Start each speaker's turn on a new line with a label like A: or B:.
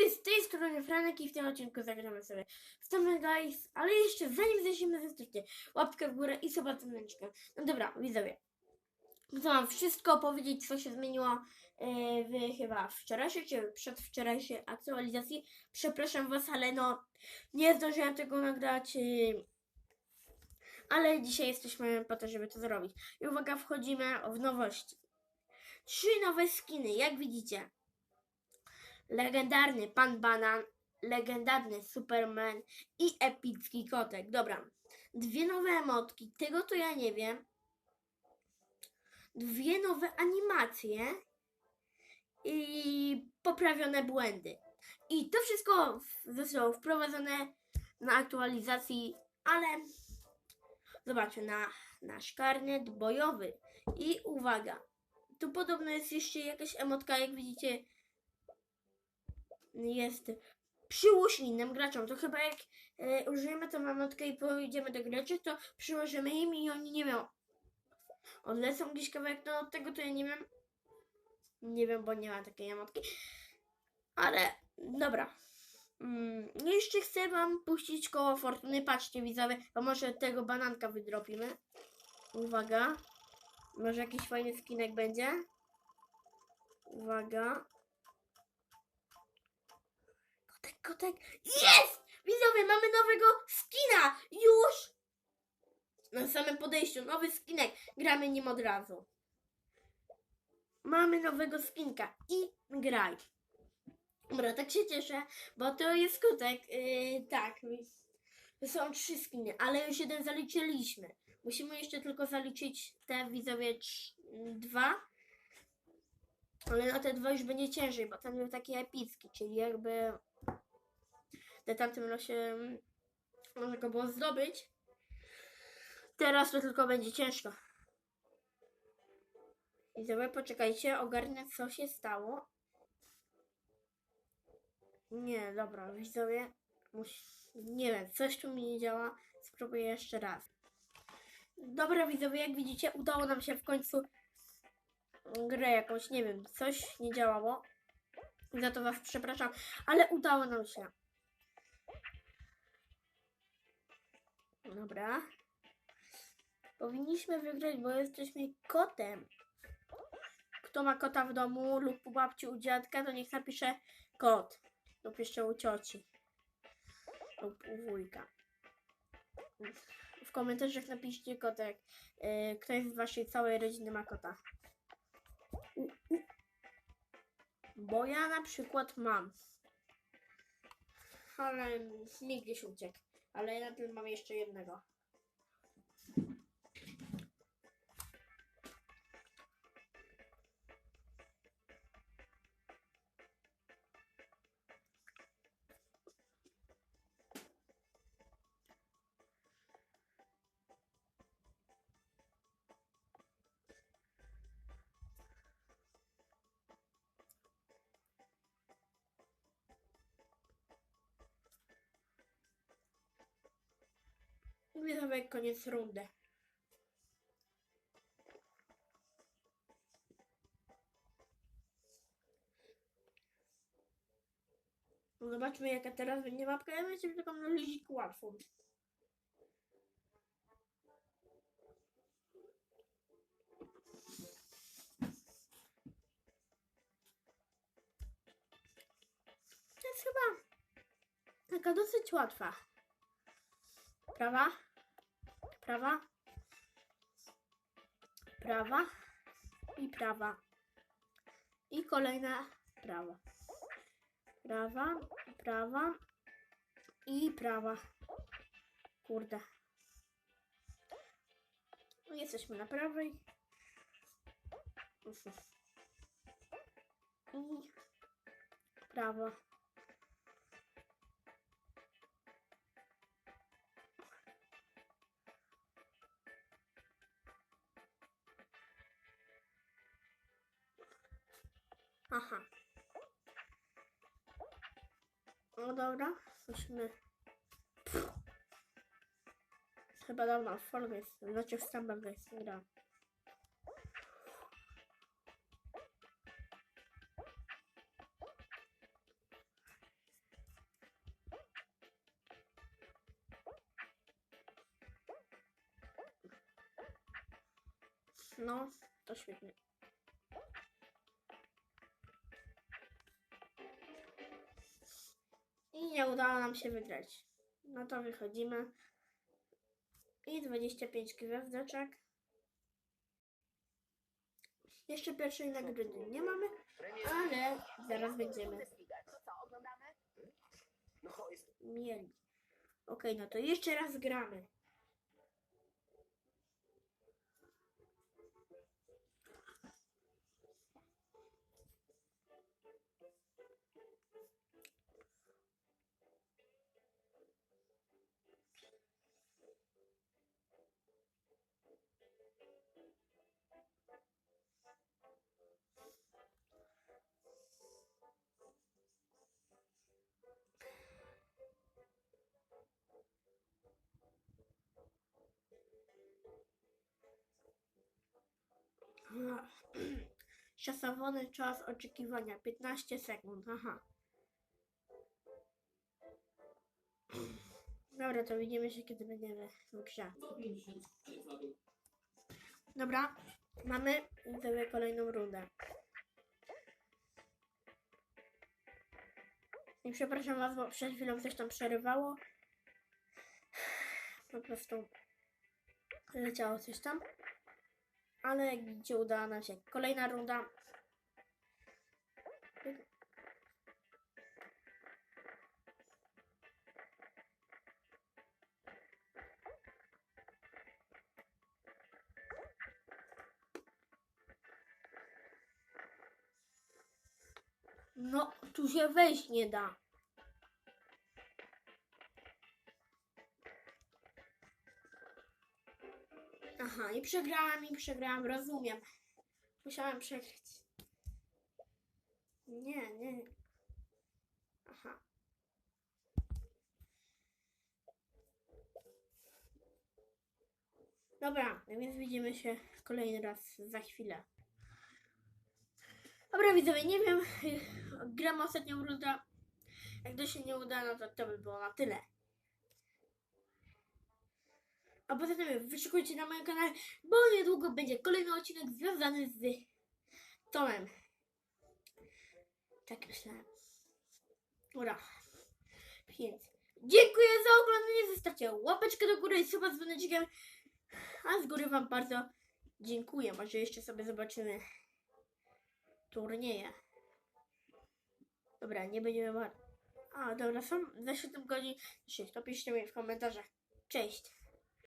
A: widzowie, z tej strony Franek i w tym odcinku zagramy sobie w Summer Guys, ale jeszcze zanim zaczniemy, zostawcie łapkę w górę i subatoneczkę. No dobra, widzowie. Chcę wam wszystko powiedzieć, co się zmieniło e, w chyba wczorajszej czy przedwczorajszej aktualizacji. Przepraszam was, ale no nie zdążyłem tego nagrać. e, ale dzisiaj jesteśmy po to, żeby to zrobić. I uwaga, wchodzimy w nowości. Trzy nowe skiny, jak widzicie legendarny Pan Banan, legendarny Superman i epicki kotek. Dobra, dwie nowe emotki, tego to ja nie wiem. Dwie nowe animacje i poprawione błędy. I to wszystko zostało wprowadzone na aktualizacji, ale zobaczmy na nasz karnet bojowy. I uwaga, tu podobno jest jeszcze jakaś emotka, jak widzicie, jest przyłóż innym graczom. To chyba jak e, użyjemy tę mamotkę i pojedziemy do graczy, to przyłożymy im i oni nie wiem. Odlecą gdzieś kawałek, no od tego to ja nie wiem. Nie wiem, bo nie ma takiej emotki. Ale dobra. Mm, jeszcze chcę wam puścić koło fortuny. Patrzcie widzowie, bo może tego bananka wydropimy. Uwaga. Może jakiś fajny skinek będzie. Uwaga. Kotek, kotek. Jest! Widzowie, mamy nowego skina! Już! Na samym podejściu, nowy skinek. Gramy nim od razu. Mamy nowego skinka i graj. Dobra, tak się cieszę, bo to jest skutek. Yy, tak, to są trzy skiny, ale już jeden zaliczyliśmy. Musimy jeszcze tylko zaliczyć te widzowie dwa. Ale na te dwa już będzie ciężej, bo ten był taki epicki, czyli jakby na tamtym losie mm, można go było zdobyć. Teraz to tylko będzie ciężko. Widzowie, poczekajcie, ogarnę co się stało. Nie, dobra, widzowie, musi... nie wiem, coś tu mi nie działa. Spróbuję jeszcze raz. Dobra, widzowie, jak widzicie, udało nam się w końcu grę jakąś, nie wiem, coś nie działało. Za to was przepraszam, ale udało nam się. Dobra. Powinniśmy wygrać, bo jesteśmy kotem. Kto ma kota w domu lub u babci, u dziadka, to niech napisze kot. Lub jeszcze u cioci. Lub u wujka. W komentarzach napiszcie kotek. Yy, ktoś z waszej całej rodziny ma kota. Bo ja na przykład mam. Ale mi gdzieś uciekł. Ale na tym mam jeszcze jednego. Koniec rundy. Zobaczmy jaka teraz będzie mapka. Ja myślę, że taką na lizik łatwą. To jest chyba taka dosyć łatwa. Prawa, prawa, prawa i prawa. I kolejna prawa. Prawa, prawa i prawa. Kurde. Jesteśmy na prawej. I prawa. Aha. No dobra, jesteśmy. Chyba dawno w znaczy w Stumble Guys nie. No, to świetnie. I nie udało nam się wygrać. No to wychodzimy. I 25 gwiazdeczek. Jeszcze pierwszej nagrody nie mamy, ale zaraz będziemy mieli. Okej, no to jeszcze raz gramy. Szacowany czas oczekiwania 15 sekund. Aha. Dobra, to widzimy się, kiedy będziemy w grze. Dobra, mamy widzowie kolejną rundę. I przepraszam was, bo przed chwilą coś tam przerywało. Po prostu leciało coś tam. Ale widzicie, udała nam się kolejna runda. No, tu się wejść nie da. Aha, i przegrałam, i przegrałam, rozumiem. Musiałam przegrać. Nie, nie. Aha. Dobra, więc widzimy się kolejny raz za chwilę. Dobra, widzowie, nie wiem, gram ostatnią rundę. Jak to się nie uda, no to to by było na tyle. A poza tym wyszukujcie na moim kanale, bo niedługo będzie kolejny odcinek związany z Tomem. Tak myślałem. Ura. Więc dziękuję za oglądanie. Zostawcie łapeczkę do góry i suba z dzwoneczkiem. A z góry Wam bardzo dziękuję. Może jeszcze sobie zobaczymy turnieje. Dobra, nie będziemy... A, dobra, są za 7 godzin. To piszcie mi w komentarzach. Cześć.